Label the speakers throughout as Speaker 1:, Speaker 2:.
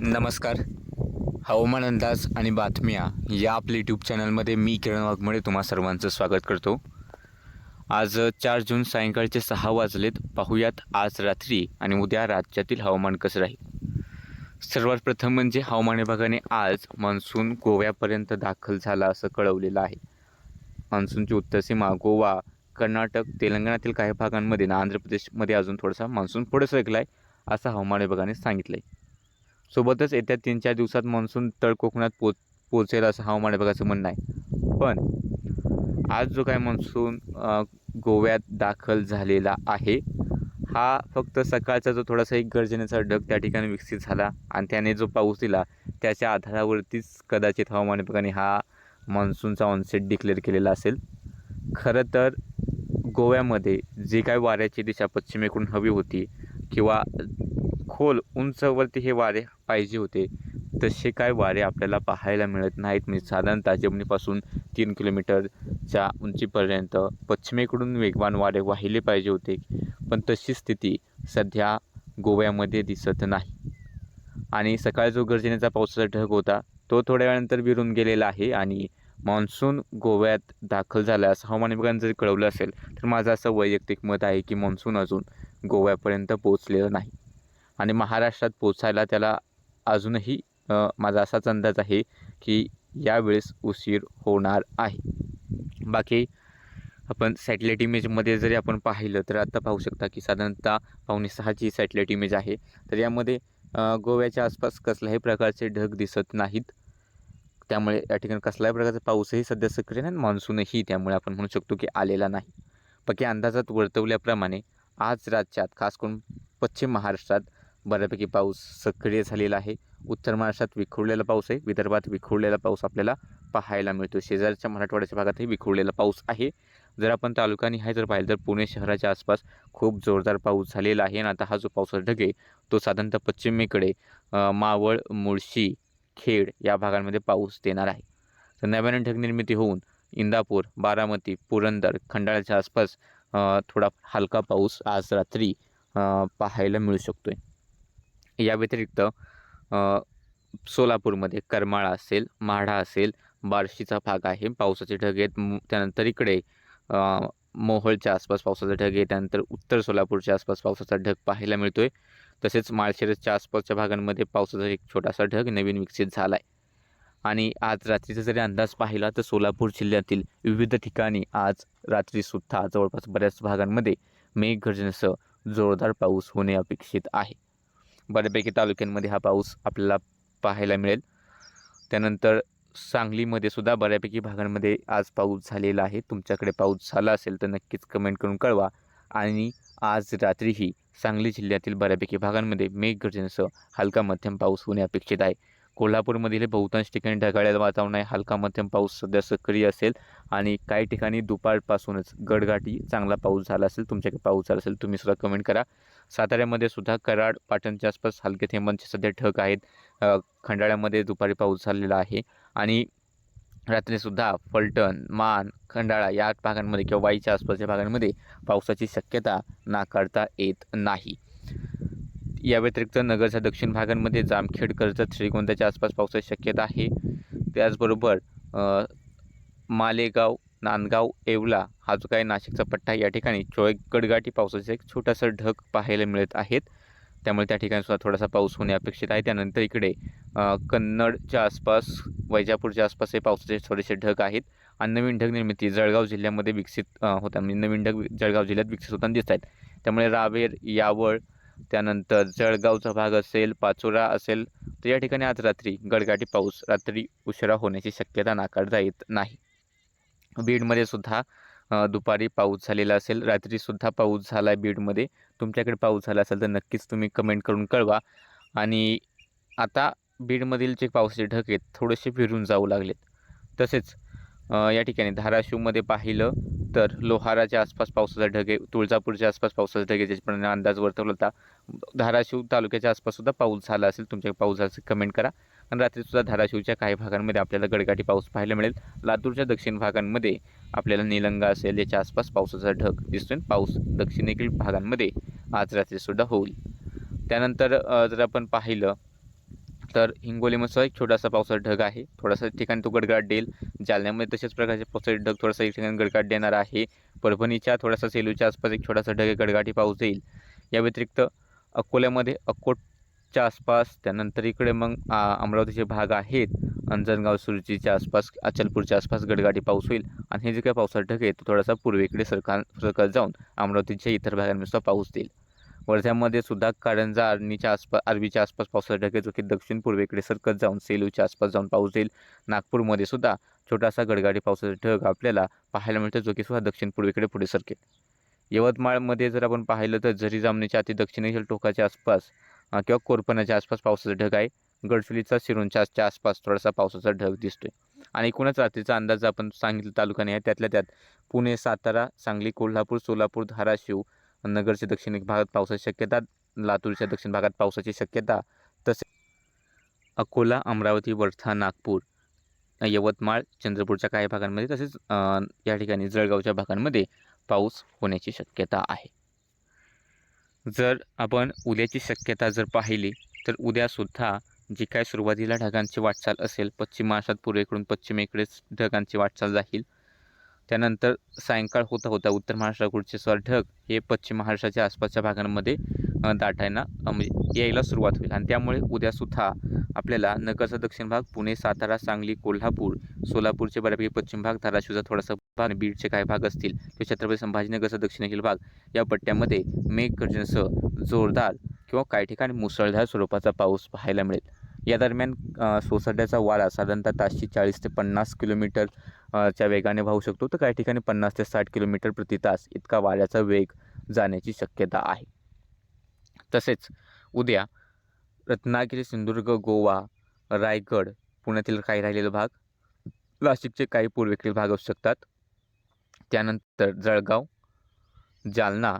Speaker 1: नमस्कार. हवामान अंदाज आणि बातम्या या आपल्या यूट्यूब चॅनलमध्ये मी किरण वाघमोडे तुम्हा सर्वांचं स्वागत करतो. आज चार जून सायंकाळचे सहा वाजलेत. पाहूयात आज रात्री आणि उद्या राज्यातील हवामान कसं राहील? सर्वात प्रथम म्हणजे हवामान विभागाने आज मान्सून गोव्यापर्यंत दाखल झाला असं कळवलेलं आहे. मान्सूनची उत्तर सीमा गोवा कर्नाटक तेलंगणातील काही भागांमध्ये ना आंध्र प्रदेशमध्ये अजून थोडासा मान्सून पुढे सरकला आहे असं हवामान विभागाने सांगितलं आहे सोबतच येत्या तीन चार दिवसात मान्सून तळ कोकणात पोच पोचेल असं हवामान विभागाचं म्हणणं आहे. पण आज जो काय मान्सून गोव्यात दाखल झालेला आहे हा फक्त सकाळचा जो थोडासा एक गर्जनेचा ढग त्या ठिकाणी विकसित झाला आणि त्याने जो पाऊस दिला त्याच्या आधारावरतीच कदाचित हवामान विभागाने हा मान्सूनचा ऑनसेट डिक्लेअर केलेला असेल. खरं तर गोव्यामध्ये जे काय वाऱ्याची दिशा पश्चिमेकडून हवी होती किंवा खोल उंचवरती हे वारे पाहिजे होते. तसे काय वारे आपल्याला पाहायला मिळत नाहीत. म्हणजे साधारणतः जमिनीपासून तीन किलोमीटरच्या उंचीपर्यंत पश्चिमेकडून वेगवान वारे वाहिले पाहिजे होते. पण तशी स्थिती सध्या गोव्यामध्ये दिसत नाही. आणि सकाळी जो गर्जनेचा पावसाचा ढग होता तो थोड्या वेळानंतर विरून गेलेला आहे आणि मान्सून गोव्यात दाखल झाला. असं हवामान विभागाने जर कळवलं असेल तर माझं असं वैयक्तिक मत आहे की मान्सून अजून गोव्यापर्यंत पोहोचलेलं नाही. आणि महाराष्ट्रात पोचायला त्याला अजूनही माझा असाच अंदाज आहे की यावेळेस उशीर होणार आहे. बाकी आपण सॅटेलाईट इमेजमध्ये जरी आपण पाहिलं तर आता पाहू शकता की साधारणतः पावणे सहाची सॅटेलाईट इमेज आहे. तर यामध्ये गोव्याच्या आसपास कसल्याही प्रकारचे ढग दिसत नाहीत. त्यामुळे या ठिकाणी कसल्याही प्रकारचा पाऊसही सध्या सक्रिय नाही मान्सूनही त्यामुळे आपण म्हणू शकतो की आलेला नाही. बाकी अंदाजात वर्तवल्याप्रमाणे आज राज्यात खास करून पश्चिम महाराष्ट्रात बऱ्यापैकी पाऊस सक्रिय झालेला आहे. उत्तर महाराष्ट्रात विखुरलेला पाऊस आहे. विदर्भात विखुरलेला पाऊस आपल्याला पाहायला मिळतो शेजारच्या मराठवाड्याच्या भागातही विखुरलेला पाऊस आहे. जर आपण तालुकानी आहे जर पाहिलं तर पुणे शहराच्या आसपास खूप जोरदार पाऊस झालेला आहे आणि आता हा जो पावसाचा ढग आहे तो साधारणतः पश्चिमेकडे मावळ मुळशी खेड या भागांमध्ये पाऊस देणार आहे. तर नव्याने ढग निर्मिती होऊन इंदापूर बारामती पुरंदर खंडाळ्याच्या आसपास थोडा हलका पाऊस आज रात्री पाहायला मिळू शकतो आहे या व्यतिरिक्त सोलापूरमध्ये करमाळा असेल माढा असेल बार्शीचा भाग आहे पावसाचे ढग आहेत. त्यानंतर इकडे मोहळच्या मोहोळच्या आसपास पावसाचा ढग आहे त्यानंतर उत्तर सोलापूरच्या आसपास पावसाचा ढग पाहायला मिळतो आहे तसेच माळशिरसच्या आसपासच्या भागांमध्ये पावसाचा एक छोटासा ढग नवीन विकसित झाला आहे आणि आज रात्रीचा जरी अंदाज पाहिला तर सोलापूर जिल्ह्यातील विविध ठिकाणी आज रात्रीसुद्धा जवळपास बऱ्याच भागांमध्ये मेघगर्जनेसह जोरदार पाऊस होणे अपेक्षित आहे. बऱ्यापैकी तालुक्यांमध्ये हा पाऊस आपल्याला पाहायला मिळेल. त्यानंतर सांगलीमध्ये सुद्धा बऱ्यापैकी भागांमध्ये आज पाऊस झालेला आहे. तुमच्याकडे पाऊस झाला असेल तर नक्कीच कमेंट करून कळवा. आणि आज रात्रीही सांगली जिल्ह्यातील बऱ्यापैकी भागांमध्ये मेघगर्जनेसह हलका मध्यम पाऊस होणे अपेक्षित आहे. कोल्हापूरमधील बहुतांश ठिकाणी ढगाळलेलं वातावरण आहे. हलका मध्यम पाऊस सध्या सक्रिय असेल आणि काही ठिकाणी दुपारपासूनच गडगाठी चांगला पाऊस झाला असेल तुमच्याकडे पाऊस झाला असेल तुम्ही सुद्धा कमेंट करा. साताऱ्यामध्ये सुद्धा कराड पाटणच्या आसपास हलके थेंबांचे सध्या ढग आहेत. खंडाळ्यामध्ये दुपारी पाऊस झालेला आहे आणि रात्रीसुद्धा फलटण मान खंडाळा या भागांमध्ये किंवा वाईच्या आसपासच्या भागांमध्ये पावसाची शक्यता नाकारता येत नाही. या व्यतिरिक्त नगरच्या दक्षिण भागांमध्ये जामखेड कर्जत श्रीगोंद्याच्या आसपास पावसाची शक्यता आहे. त्याचबरोबर मालेगाव नांदगाव येवला हा जो काही नाशिकचा पट्टा या ठिकाणी चोळे गडगाठी पावसाचे एक छोटासा ढग पाहायला मिळत आहेत. त्यामुळे त्या ठिकाणी सुद्धा थोडासा पाऊस होणे अपेक्षित आहे. त्यानंतर इकडे कन्नडच्या आसपास वैजापूरच्या आसपास हे पावसाचे थोडेसे ढग आहेत. आणि नवीन ढग निर्मिती जळगाव जिल्ह्यामध्ये विकसित होता म्हणजे नवीन ढग जळगाव जिल्ह्यात विकसित होताना दिसत आहेत. त्यामुळे रावेर यावळ त्यानंतर जळगावचा भाग असेल पाचोरा असेल तर या ठिकाणी आज रात्री गडगाठी पाऊस रात्री उशिरा होण्याची शक्यता नाकारता येत नाही. बीडमध्ये सुद्धा दुपारी पाऊस झालेला असेल रात्रीसुद्धा पाऊस झाला आहे बीडमध्ये. तुमच्याकडे पाऊस झाला असेल तर नक्कीच तुम्ही कमेंट करून कळवा. आणि आता बीडमधील जे पावसाचे ढग आहेत थोडेसे फिरून जाऊ लागलेत. तसेच या ठिकाणी धाराशिवमध्ये पाहिलं तर लोहाराच्या आसपास पावसाचा ढगे तुळजापूरच्या आसपास पावसाचा ढगे ज्याच्याप्रमाणे अंदाज वर्तवला होता. धाराशिव तालुक्याच्या आसपाससुद्धा पाऊस झाला असेल तुमच्या पाऊस झाला असेल कमेंट करा. आणि रात्रीसुद्धा धाराशिवच्या काही भागांमध्ये आपल्याला गडगाठी पाऊस पाहायला मिळेल. लातूरच्या दक्षिण भागांमध्ये आपल्याला निलंगा असेल याच्या आसपास पावसाचा ढग दिसून पाऊस दक्षिणेकडील भागांमध्ये आज रात्रीसुद्धा होईल. त्यानंतर जर आपण पाहिलं तर हिंगोलीमध्ये एक छोटासा पावसाचा ढग आहे. थोडासा ठिकाणी तो गडगडाट देईल. जालन्यामध्ये तशाच प्रकारचे पावसाचे ढग थोडासा एक ठिकाणी गडगाट देणार आहे. परभणीच्या थोडासा सेलूच्या आसपास एक छोटासा ढग गडगाठी गडगाटी पाऊस देईल. या व्यतिरिक्त अकोल्यामध्ये च्या आसपास त्यानंतर इकडे मग अमरावतीचे भाग आहेत. अंजनगाव सुरजीच्या आसपास अचलपूरच्या आसपास गडगाडी पाऊस होईल. आणि हे जे काही पावसाचा ढग आहे तो थोडासा पूर्वेकडे सरकार सरकत जाऊन अमरावतीच्या इतर भागांनुसार पाऊस देईल. वर्ध्यामध्ये सुद्धा कारंजा अरणीच्या आसपास अरबीच्या आसपास पावसाचा ढग आहे जो की दक्षिण पूर्वेकडे सरकत जाऊन सेलूच्या आसपास जाऊन पाऊस देईल. नागपूरमध्ये सुद्धा छोटासा गडगाडी पावसाचा ढग आपल्याला पाहायला मिळतो जो की सुद्धा दक्षिण पूर्वेकडे पुढे सरकेल. यवतमाळमध्ये जर आपण पाहिलं तर झरी जामणीच्या अति दक्षिणेतील टोकाच्या आसपास किंवा कोरपणाच्या आसपास पावसाचा ढग आहे. गडचुलीचा शिरूंच्या आसपास थोडासा पावसाचा ढग दिसतोय. आणि एकूणच रात्रीचा अंदाज आपण सांगितलं तालुक्याने आहे. त्यातल्या त्यात पुणे सातारा सांगली कोल्हापूर सोलापूर धाराशिव नगरच्या दक्षिण भागात पावसाची शक्यता लातूरच्या दक्षिण भागात पावसाची शक्यता तसे अकोला अमरावती वर्धा नागपूर यवतमाळ चंद्रपूरच्या काही भागांमध्ये तसेच या ठिकाणी जळगावच्या भागांमध्ये पाऊस होण्याची शक्यता आहे. जर आपण उद्याची शक्यता जर पाहिली तर उद्यासुद्धा जी काय सुरुवातीला ढगांची वाटचाल असेल पश्चिम महाराष्ट्रात पूर्वेकडून पश्चिमेकडेच ढगांची वाटचाल जाईल. त्यानंतर सायंकाळ होता होता उत्तर महाराष्ट्राकडचे सर ढग हे पश्चिम महाराष्ट्राच्या आसपासच्या भागांमध्ये दाटायला म्हणजे यायला सुरुवात होईल. आणि त्यामुळे उद्यासुद्धा आपल्याला नगरचा दक्षिण भाग पुणे सातारा सांगली कोल्हापूर सोलापूरचे बऱ्यापैकी पश्चिम भाग धाराशिवचा थोडासा भाग आणि बीडचे काही भाग असतील. ते छत्रपती संभाजीनगरचा दक्षिणेकडील भाग या पट्ट्यामध्ये मेघगर्जनेसह जोरदार किंवा काही ठिकाणी मुसळधार स्वरूपाचा पाऊस पाहायला मिळेल. या दरम्यान सोसाट्याचा वारा साधारणतः तासशे चाळीस ते पन्नास किलोमीटर च्या वेगाने वाहू शकतो. तर काही ठिकाणी पन्नास ते साठ किलोमीटर प्रति तास इतका वाऱ्याचा वेग जाण्याची शक्यता आहे. तसेच उद्या रत्नागिरी सिंधुदुर्ग गोवा रायगड पुण्यातील काही राहिलेले भाग नाशिकचे काही पूर्वेकडील भाग असू शकतात. त्यानंतर जळगाव जालना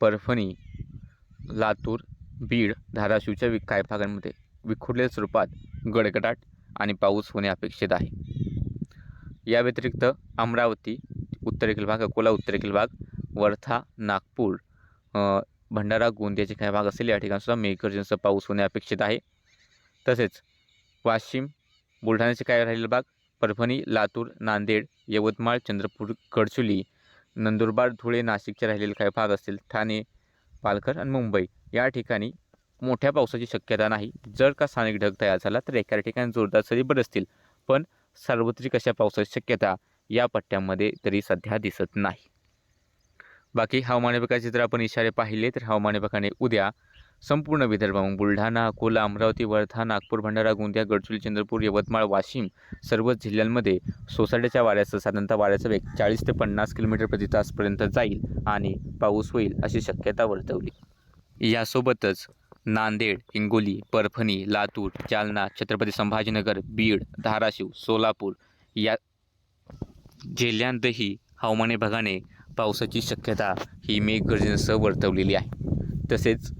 Speaker 1: परभणी लातूर बीड धाराशिवच्या वि काही भागांमध्ये विखुरलेल्या स्वरूपात गडगडाट आणि पाऊस होणे अपेक्षित आहे. या व्यतिरिक्त अमरावती उत्तरेकडील भाग अकोला उत्तरेकडील भाग वर्धा नागपूर भंडारा गोंदियाचे काही भाग असेल या ठिकाणसुद्धा सुद्धा पाऊस होणे अपेक्षित आहे. तसेच वाशिम बुलढाण्याचे काय राहिलेले भाग? परभणी लातूर नांदेड यवतमाळ चंद्रपूर गडचुली नंदुरबार धुळे नाशिकचे राहिलेले काही भाग असतील ठाणे पालघर आणि मुंबई या ठिकाणी मोठ्या पावसाची शक्यता नाही. जर का स्थानिक ढग तयार झाला तर एका ठिकाणी जोरदार सरी बरसतील. पण सार्वत्रिक अशा पावसाची शक्यता या पट्ट्यामध्ये तरी सध्या दिसत नाही. बाकी हवामान विभागाचे जर आपण इशारे पाहिले तर हवामान विभागाने उद्या संपूर्ण विदर्भ मग बुलढाणा अकोला अमरावती वर्धा नागपूर भंडारा गोंदिया गडचिरोली चंद्रपूर यवतमाळ वाशिम सर्वच जिल्ह्यांमध्ये सोसाट्याच्या वाऱ्याचं साधारणतः वाऱ्याचा वेग चाळीस ते पन्नास किलोमीटर प्रति तासपर्यंत जाईल आणि पाऊस होईल अशी शक्यता वर्तवली. यासोबतच नांदेड हिंगोली परभणी लातूर जालना छत्रपती संभाजीनगर बीड धाराशिव सोलापूर या जिल्ह्यांतही हवामान विभागाने पावसाची शक्यता ही मेघगर्जनेसह वर्तवलेली आहे. तसेच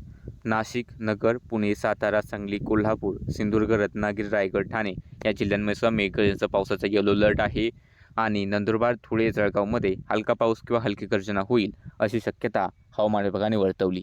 Speaker 1: नाशिक नगर पुणे सातारा सांगली कोल्हापूर सिंधुदुर्ग रत्नागिरी रायगड ठाणे या जिल्ह्यांमध्ये सुद्धा मेघगर्जनेचा पावसाचा येलो अलर्ट आहे आणि नंदुरबार धुळे जळगावमध्ये हलका पाऊस किंवा हलकी गर्जना होईल अशी शक्यता हवामान विभागाने वर्तवली.